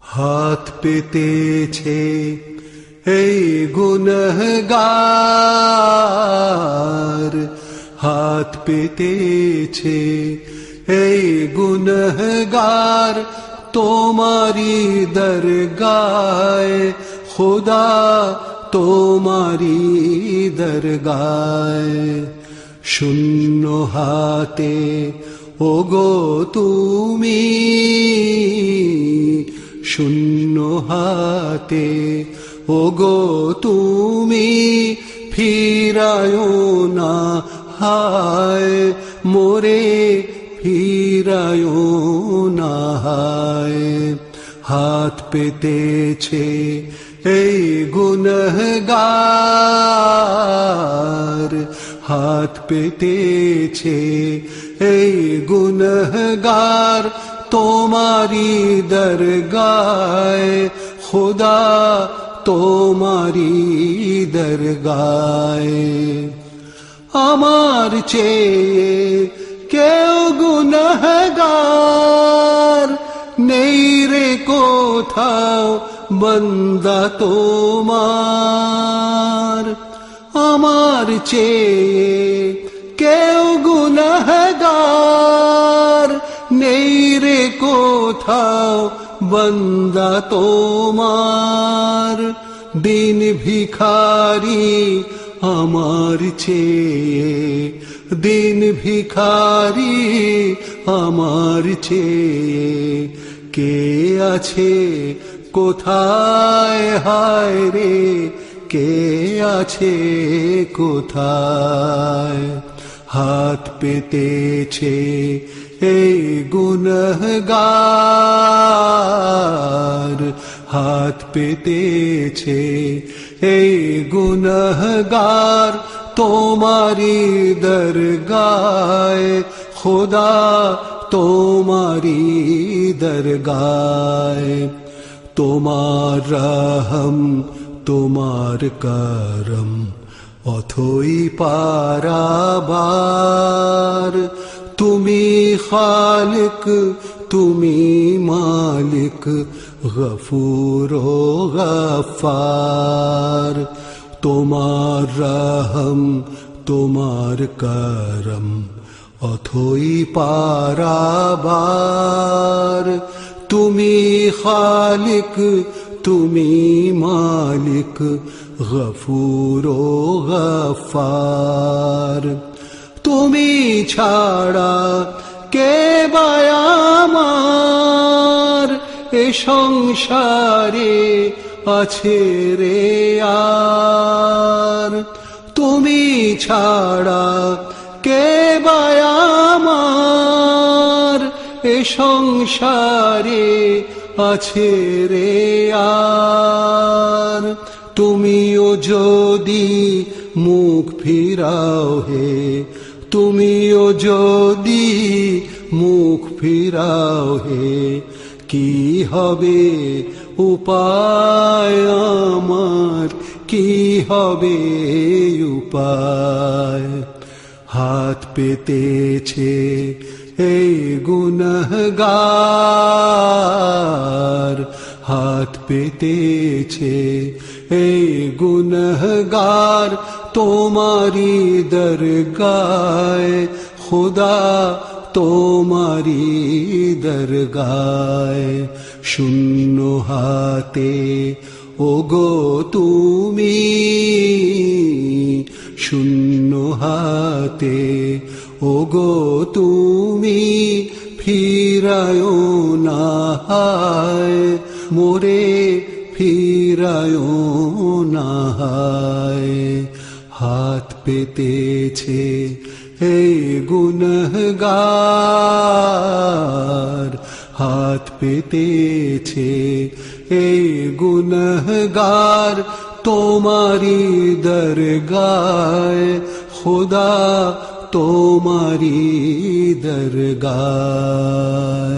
হাত পেতেছে এই গুনহগার। হাত পেতেছে এই গুনহগার তোমারি দরগায়। খুদা তোমারি দরগায়। শূন্য হাতে ওগো তুমি শূন্য হাতে। ওগো, তুমি ফিরায় না, হায়, মোরে ফিরায় না, হায়। হাত পেতেছে এই গুনহগার। হাত পেতেছে এই গুনহগার। তোমারি দরগায় খুদা তোমারি দরগায় আমার চেয়ে কেউ গুনহগার নেই রে কোথাও বন্দা তোমার আমার চেয়ে কেউ গুনহগার নেই রে কোথাও বন্দা তোমার। দিন ভিখারি আমার চেয়ে। দিন ভিখারি আমার চেয়ে। কে আছে কোথায়? হায় রে, কে আছে কোথায়? হাত পেতেছে এই গুনহগার। হাত পেতেছে এই গুনহগার তোমারি দরগায়। খোদা তোমারি দরগায়। তোমার রহম, তোমার করম, অথই পারাবার তুমি খালিক, তুমি মালিক, গফুর গফার। তোমার রহম, তোমার করম, অথই পারাবার। তুমি খালিক, তুমি মালিক, গফুর গফার। তুমি ছাড়া কে বায়ামার এ সংসারে আছে রে আর। তুমি ছাড়া কে বায়ামার এ সংসারে আছে রে আর। তুমিও যদি মুখ ফিরাও হে তুমিও যদি মুখ ফিরাও হে, কি হবে উপায় আমার? কি হবে উপায়? হাত পেতেছে এই গুনহগার হাত পেতেছে। এই গুনহগার তোমারি দরগায়, খুদা তোমারি দরগায়। শূন্য হাতে, ওগো তুমি, শূন্য হাতে, ওগো তুমি, ফিরায় না হায়। মোরে ফিরায় না হায়। হাত পেতেছে এই গুনহগার। হাত পেতেছে এই গুনহগার তোমারি দরগায়। খুদা তোমারি দরগায়।